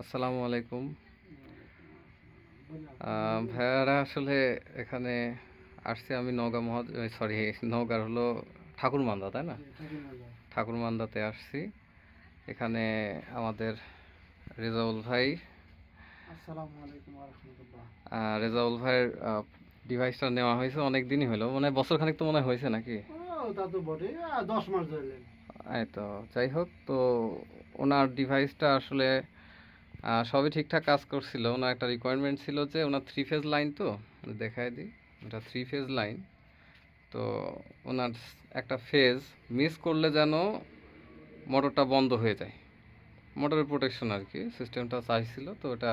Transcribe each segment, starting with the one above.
আসসালামু আলাইকুম। ভাইয়ারা আসলে এখানে আসছে আমি নওগাঁ মহা সরি নওগাঁর হলো ঠাকুরমান্দা তাই না? ঠাকুরমান্দাতে আসছি। এখানে আমাদের রেজাউল ভাই। রেজাউল ভাইয়ের ডিভাইসটা নেওয়া হয়েছে অনেক দিনই হলো। মানে বছর খানিক তো মনে হয় হয়েছে নাকি? তো দশ মাস এই তো যাই হোক তো ওনার ডিভাইসটা আসলে সবই ঠিকঠাক কাজ করছিল। ওনার একটা রিকোয়ারমেন্ট ছিল যে ওনার থ্রি ফেজ লাইন তো দেখাই দিই। ওটা থ্রি ফেজ লাইন তো ওনার একটা ফেজ মিস করলে যেন মোটরটা বন্ধ হয়ে যায়। মোটরের প্রোটেকশন আর কি সিস্টেমটা চাইছিল, তো ওটা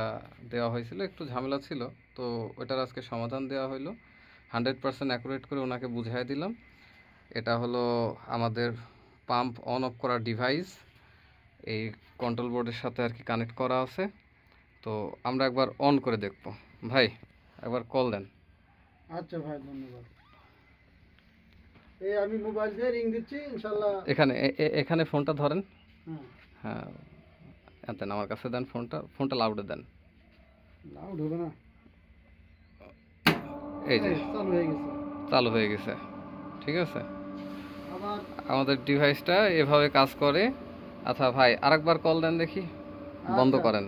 দেওয়া হয়েছিল। একটু ঝামেলা ছিল, তো ওটার আজকে সমাধান দেওয়া হলো হান্ড্রেড পার্সেন্ট অ্যাকুরেট করে ওনাকে বুঝাই দিলাম। এটা হলো আমাদের পাম্প অন অফ করার ডিভাইস এই কন্ট্রোল বোর্ডের সাথে আর কি কানেক্ট করা আছে। তো আমরা একবার অন করে দেখব। ভাই একবার কল দেন। আচ্ছা ভাই ধন্যবাদ। এই আমি মোবাইল দিয়ে রিং দিচ্ছি ইনশাল্লাহ এখানে এখানে ফোনটা ধরেন। হ্যাঁ দেন আমার কাছে দেন ফোনটা ফোনটা লাউডে দেন। লাউড হবে না? এই যে। চালু হয়ে গেছে। চালু হয়ে গেছে। ঠিক আছে? আমাদের ডিভাইসটা এভাবে কাজ করে। আচ্ছা ভাই আরেকবার কল দেন দেখি। বন্ধ আচ্ছা। করেন।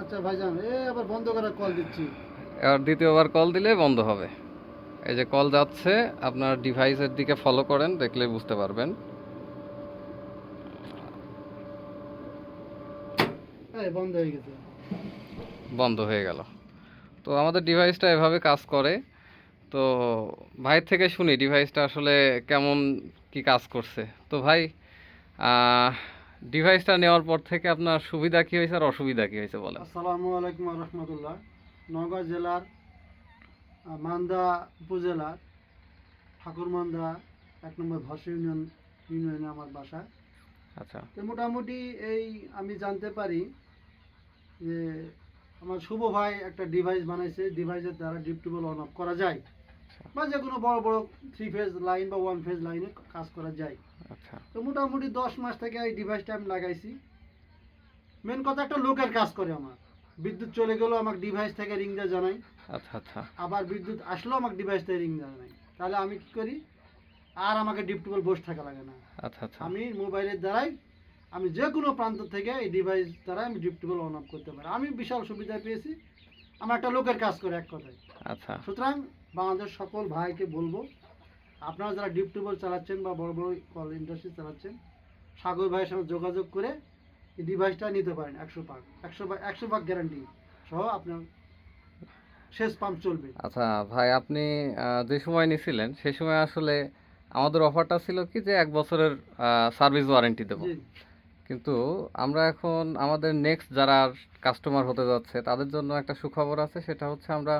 আচ্ছা ভাইজান এ আবার বন্ধ করার কল দিচ্ছি। এবার দ্বিতীয়বার কল দিলে বন্ধ হবে। এই যে কল যাচ্ছে আপনার ডিভাইসের দিকে ফলো করেন দেখলে বুঝতে পারবেন। এই বন্ধ হয়ে গেছে। বন্ধ হয়ে গেল। তো আমাদের ডিভাইসটা এভাবে কাজ করে। তো ভাই থেকে শুনি ডিভাইসটা আসলে কেমন কি কাজ করছে। তো ভাই ডিভাইসটা নেওয়ার পর থেকে আপনার সুবিধা কী হয়েছে আর অসুবিধা কী হয়েছে বলেন? আসসালামু আলাইকুম রাহমাতুল্লাহ। নওগাঁ জেলার মান্দা উপজেলার ঠাকুরমান্দা এক নম্বর ভাষা ইউনিয়ন ইউনিয়নে আমার বাসা। আচ্ছা। তো মোটামুটি এই আমি জানতে পারি যে আমার শুভ ভাই একটা ডিভাইস বানাইছে ডিভাইসের দ্বারা ডিপ টিউবওয়েল অন অফ করা যায়। বা যে কোনো বড় বড় থ্রি ফেজ লাইন বা ওয়ান ফেজ লাইনে কাজ করা যায়। আচ্ছা তো মোটামুটি দশ মাস থেকে এই ডিভাইসটা আমি লাগাইছি। মেন কথা একটা লোকের কাজ করে আমার। বিদ্যুৎ চলে গেলেও আমাকে ডিভাইস থেকে রিং দিয়ে জানাই। আচ্ছা আচ্ছা। আবার বিদ্যুৎ আসলেও আমাকে ডিভাইস থেকে রিং জানাই। তাহলে আমি কি করি? আর আমাকে ডিপ টিউবওয়েল বসে থাকা লাগে না। আচ্ছা আচ্ছা। আমি মোবাইলের দ্বারাই আমি যে কোনো প্রান্ত থেকে এই ডিভাইস দ্বারা আমি ডিপ টিউবওয়েল অন অফ করতে পারি। আমি বিশাল সুবিধা পেয়েছি। আমার একটা লোকের কাজ করে এক কথায়। আচ্ছা। সুতরাং বাংলাদেশ সকল ভাইকে বলব আপনারা যারা ডিপ টিউবওয়েল চালাচ্ছেন বা বড় বড় কল ইন্ডাস্ট্রি চালাচ্ছেন সাগর ভাইয়ের সঙ্গে যোগাযোগ করে এই ডিভাইসটা নিতে পারেন একশো ভাগ একশো ভাগ একশো ভাগ গ্যারান্টি সহ আপনার শেষ পাম্প চলবে। আচ্ছা ভাই আপনি যে সময় নিয়েছিলেন সেই সময় আসলে আমাদের অফারটা ছিল কি যে এক বছরের সার্ভিস ওয়ারেন্টি দেবো। কিন্তু আমরা এখন আমাদের নেক্সট যারা কাস্টমার হতে যাচ্ছে তাদের জন্য একটা সুখবর আছে সেটা হচ্ছে আমরা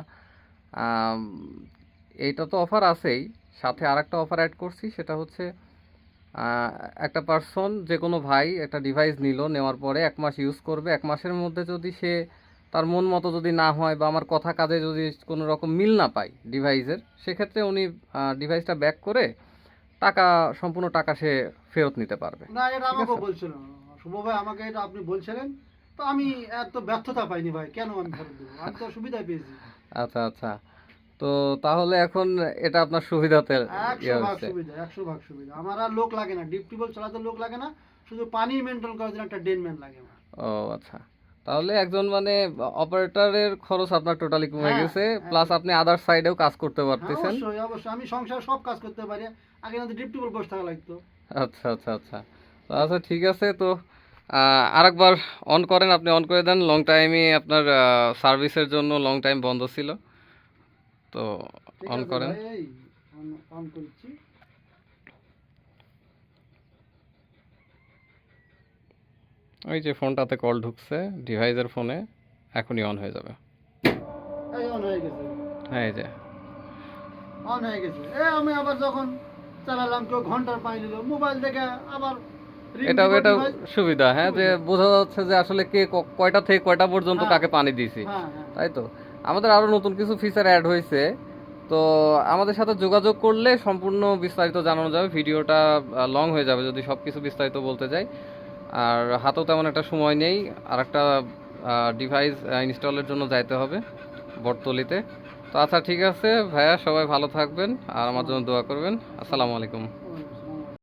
এইটা তো অফার আছেই সাথে আরেকটা অফার অ্যাড করছি সেটা হচ্ছে একটা পার্সন যে কোনো ভাই একটা ডিভাইস নিল নেওয়ার পরে এক মাস ইউজ করবে। এক মাসের মধ্যে যদি সে তার মন মতো যদি না হয় বা আমার কথা কাজে যদি কোনো রকম মিল না পায় ডিভাইসের সেক্ষেত্রে উনি ডিভাইসটা ব্যাক করে টাকা সম্পূর্ণ টাকা সে ফেরত নিতে পারবে। না এটা ঠিক বলছিল। শুভ ভাই আমাকে এটা আপনি বলছিলেন তো আমি এত ব্যর্থতা পাইনি ভাই কেন আমি ফেরত দেবো? আমি তো সুবিধা পেয়েছি। আচ্ছা আচ্ছা। তো তাহলে এখন এটা আপনার সুবিধাতে একশো ইয়ে ভাগ সুবিধা আমার আর লোক লাগে না ডিপ টিউবওয়েল চালাতে লোক লাগে না শুধু পানি মেনটেন করার জন্য একটা ডেনম্যান লাগে আমার। ও আচ্ছা। তাহলে একজন মানে অপারেটরের খরচ আপনার টোটালি কমে হ্যাঁ, গেছে হ্যাঁ। প্লাস আপনি আদার সাইডেও কাজ করতে হ্যাঁ, পারতেছেন। অবশ্যই অবশ্যই। আমি সংসার সব কাজ করতে পারি। আগে না ডিপ টিউবওয়েল বসে থাকা লাগতো। আচ্ছা আচ্ছা আচ্ছা। তো আচ্ছা ঠিক আছে। তো আরেকবার অন করেন আপনি অন করে দেন। লং টাইমই আপনার সার্ভিসের জন্য লং টাইম বন্ধ ছিল। তো অন করেন। অন- অন করছি। ওই যে ফোনটাতে কল ঢুকছে ডিভাইসের ফোনে এখনই অন হয়ে যাবে। অন হয়ে গেছে। হ্যাঁ এই যে। অন হয়ে গেছে। এ আমি আবার যখন চালালাম কেউ ঘণ্টার পানি দিল মোবাইল দেখে আবার এটাও সুবিধা। হ্যাঁ যে বোঝা যাচ্ছে যে আসলে কে কয়টা থেকে কয়টা পর্যন্ত হ্যাঁ। কাকে পানি দিয়েছি। হ্যাঁ। তাই তো? আমাদের আরও নতুন কিছু ফিচার অ্যাড হয়েছে। তো আমাদের সাথে যোগাযোগ করলে সম্পূর্ণ বিস্তারিত জানানো যাবে। ভিডিওটা লং হয়ে যাবে যদি সব কিছু বিস্তারিত বলতে যাই। আর হাতেও তেমন একটা সময় নেই। আর একটা ডিভাইস ইনস্টলের জন্য যাইতে হবে বটতলিতে। তো আচ্ছা ঠিক আছে ভাইয়া, সবাই ভালো থাকবেন। আর আমার জন্য দোয়া করবেন। আসসালামু আলাইকুম।